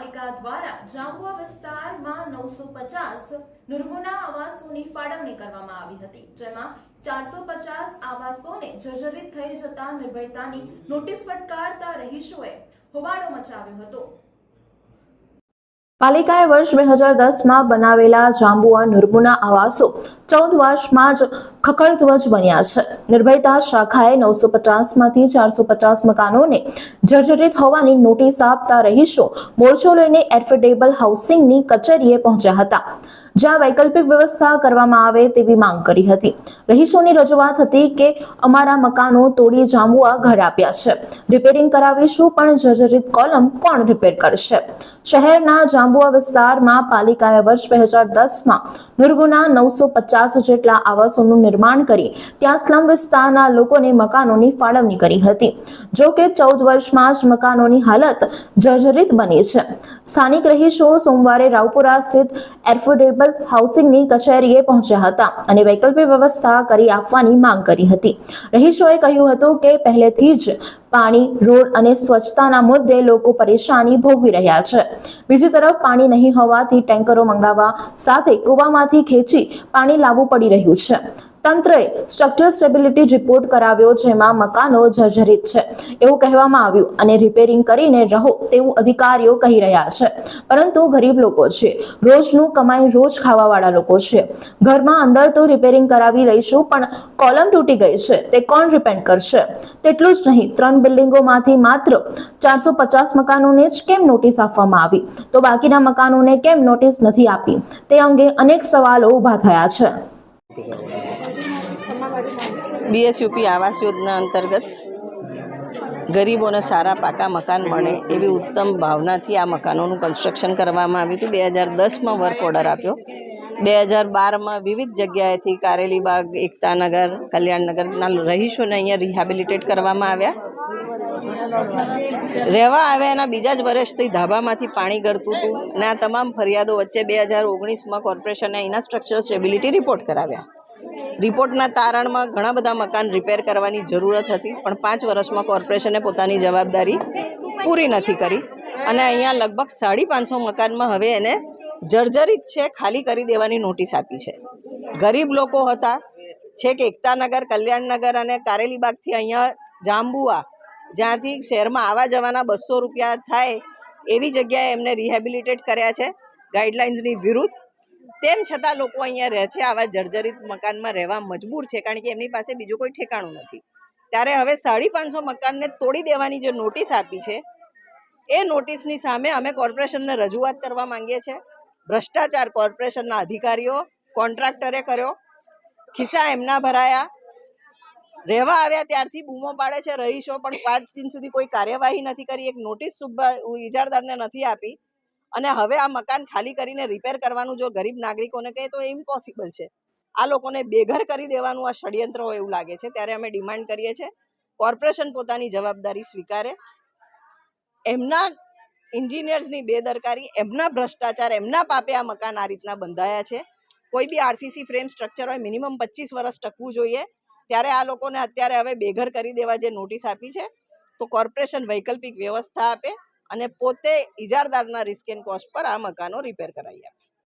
મહાનગરપાલિકા દ્વારા જાંબુઆ વિસ્તારમાં નવસો પચાસ નુર્મુના આવાસોની ફાળવણી કરવામાં આવી હતી, જેમાં ચારસો પચાસ આવાસોને જર્જરિત થઈ જતા નિર્ભયતાની નોટિસ ફટકારતા રહીશોએ હોબાળો મચાવ્યો હતો. પાલિકાએ વર્ષ બે હજાર દસમાં બનાવેલા જાંબુઆ નુર્મુના આવાસો ચૌદ વર્ષમાં જ ખખડધ્વજ બન્યા છે. નિર્ભયતા શાખાએ નવસો પચાસમાંથી ચારસો પચાસ મકાનોને જર્જરિત હોવાની નોટિસ આપતા રહીશો મોરચો લઈને એફોર્ડેબલ હાઉસિંગની કચેરીએ પહોંચ્યા હતા. જ્યાં વૈકલ્પિક વ્યવસ્થા કરવામાં આવે તેવી માંગ કરી હતી. રહીશોની રજૂઆત હતી કે અમારા મકાનો તોડી જાંબુઆ ઘર આપ્યા છે. રિપેરિંગ કરાવીશું, પણ જર્જરિત કોલમ કોણ રિપેર કરશે? શહેરના જાંબુઆ વિસ્તારમાં પાલિકાએ વર્ષ બે હજાર દસમાં નુરગુના નવસો પચાસ જેટલા આવાસોનું નિર્માણ કરી ત્યાં સ્લમ વિસ્તારના લોકોને મકાનોની ફાળવણી કરી હતી. જો કે ચૌદ વર્ષમાં જ મકાનોની હાલત જર્જરિત બની છે. સ્થાનિક રહીશો સોમવારે રાવપુરા સ્થિત એફોર્ડેબલ હાઉસિંગની કચેરીએ પહોંચ્યા હતા અને વૈકલ્પિક વ્યવસ્થા કરી આપવાની માંગ કરી હતી. રહીશોએ કહ્યું હતું કે પહેલેથી જ પાણી, રોડ અને સ્વચ્છતાના મુદ્દે લોકો પરેશાની ભોગવી રહ્યા છે. બીજી તરફ પાણી નહીં હોવાથી ટેન્કરો મંગાવવા સાથે કૂવામાંથી ખેંચી પાણી લાવવું પડી રહ્યું છે. તંત્રએ સ્ટ્રક્ચર સ્ટેબિલિટી રિપોર્ટ કરાવ્યો જેમાં મકાનો જર્જરિત છે. એવું કહેવામાં આવ્યું અને રિપેરિંગ કરીને રહો તેવું અધિકારીઓ કહી રહ્યા છે. પરંતુ ગરીબ લોકો છે. રોજનું કમાઈ રોજ ખાવાવાળા લોકો છે. ઘરમાં અંદર તો રિપેરિંગ કરાવી લઈશું પણ કોલમ તૂટી ગઈ છે. તે કોણ રિપેર કરશે? તેટલું જ નહીં, ત્રણ બિલ્ડિંગોમાંથી માત્ર ચારસો પચાસ મકાનોને જ કેમ નોટિસ આપવામાં આવી? તો બાકીના મકાનોને કેમ નોટિસ નથી આપી? તે અંગે અનેક સવાલો ઊભા થયા છે. બીએસયુપી આવાસ યોજના અંતર્ગત ગરીબોને સારા પાકા મકાન મળે એવી ઉત્તમ ભાવનાથી આ મકાનોનું કન્સ્ટ્રક્શન કરવામાં આવ્યું હતું. બે હજાર દસમાં વર્ક ઓર્ડર આપ્યો. બે હજાર બારમાં વિવિધ જગ્યાએથી કારેલીબાગ એકતાનગર કલ્યાણનગરના રહીશોને અહીંયા રિહેબિલિટેટ કરવામાં આવ્યા. રહેવા આવ્યા એના બીજા જ વર્ષથી ધાબામાંથી પાણી ગળતું હતું ને આ તમામ ફરિયાદો વચ્ચે બે હજાર ઓગણીસમાં કોર્પોરેશને અહીંના સ્ટ્રક્ચર સ્ટેબિલિટી રિપોર્ટ કરાવ્યા. રિપોર્ટના તારણમાં ઘણા બધા મકાન રિપેર કરવાની જરૂરત હતી, પણ પાંચ વર્ષમાં કોર્પોરેશને પોતાની જવાબદારી પૂરી નથી કરી. અને અહીંયા લગભગ સાડી પાંચસો મકાનમાં હવે એને જર્જરિત છે, ખાલી કરી દેવાની નોટિસ આપી છે. ગરીબ લોકો હતા. છેક એકતાનગર કલ્યાણનગર અને કારેલીબાગથી અહીંયા જાંબુઆ, જ્યાંથી શહેરમાં આવવા જવાના બસો રૂપિયા થાય એવી જગ્યાએ એમને રિહેબિલિટેટ કર્યા છે. ગાઈડલાઇન્સની વિરુદ્ધ તેમ છતાં લોકો અહીંયા રહે છે, આવા જર્જરિત મકાનમાં રહેવા મજબૂર છે, કારણ કે એમની પાસે બીજું કોઈ ઠેકાણું નથી. ત્યારે હવે સાડી પાંચસો મકાનને તોડી દેવાની જે નોટિસ આપી છે, એ નોટિસની સામે અમે કોર્પોરેશનને રજૂઆત કરવા માંગીએ છીએ ભ્રષ્ટાચાર કોર્પોરેશનના અધિકારીઓ, કોન્ટ્રાક્ટરે કર્યો, ખિસ્સા એમના ભરાયા. રહેવા આવ્યા ત્યારથી બૂમો પાડે છે રહીશો, પણ પાંચ દિન સુધી કોઈ કાર્યવાહી નથી કરી, એક નોટિસ ઇજારદારને નથી આપી. અને હવે આ મકાન ખાલી કરીને રિપેર કરવાનું જો ગરીબ નાગરિકોને કહે તો એ ઇમ્પોસિબલ છે. આ લોકોને બેઘર કરી દેવાનું આ ષડયંત્ર હોય એવું લાગે છે. ત્યારે અમે ડિમાન્ડ કરીએ છીએ. કોર્પોરેશન પોતાની જવાબદારી સ્વીકારે. એમના એન્જિનિયર્સની બેદરકારી, એમના ભ્રષ્ટાચાર, એમના પાપે આ મકાન આ રીતના બંધાયા છે. કોઈ બી આરસીસી ફ્રેમ સ્ટ્રક્ચર હોય મિનિમમ પચીસ વર્ષ ટકવું જોઈએ. ત્યારે આ લોકોને અત્યારે હવે બેઘર કરી દેવા જે નોટિસ આપી છે, તો કોર્પોરેશન વૈકલ્પિક વ્યવસ્થા આપે. અને પોતે ઇજારદારના રિસ્ક એન્ડ કોસ્ટ પર આ મકાનો રિપેર કરાવી આપે.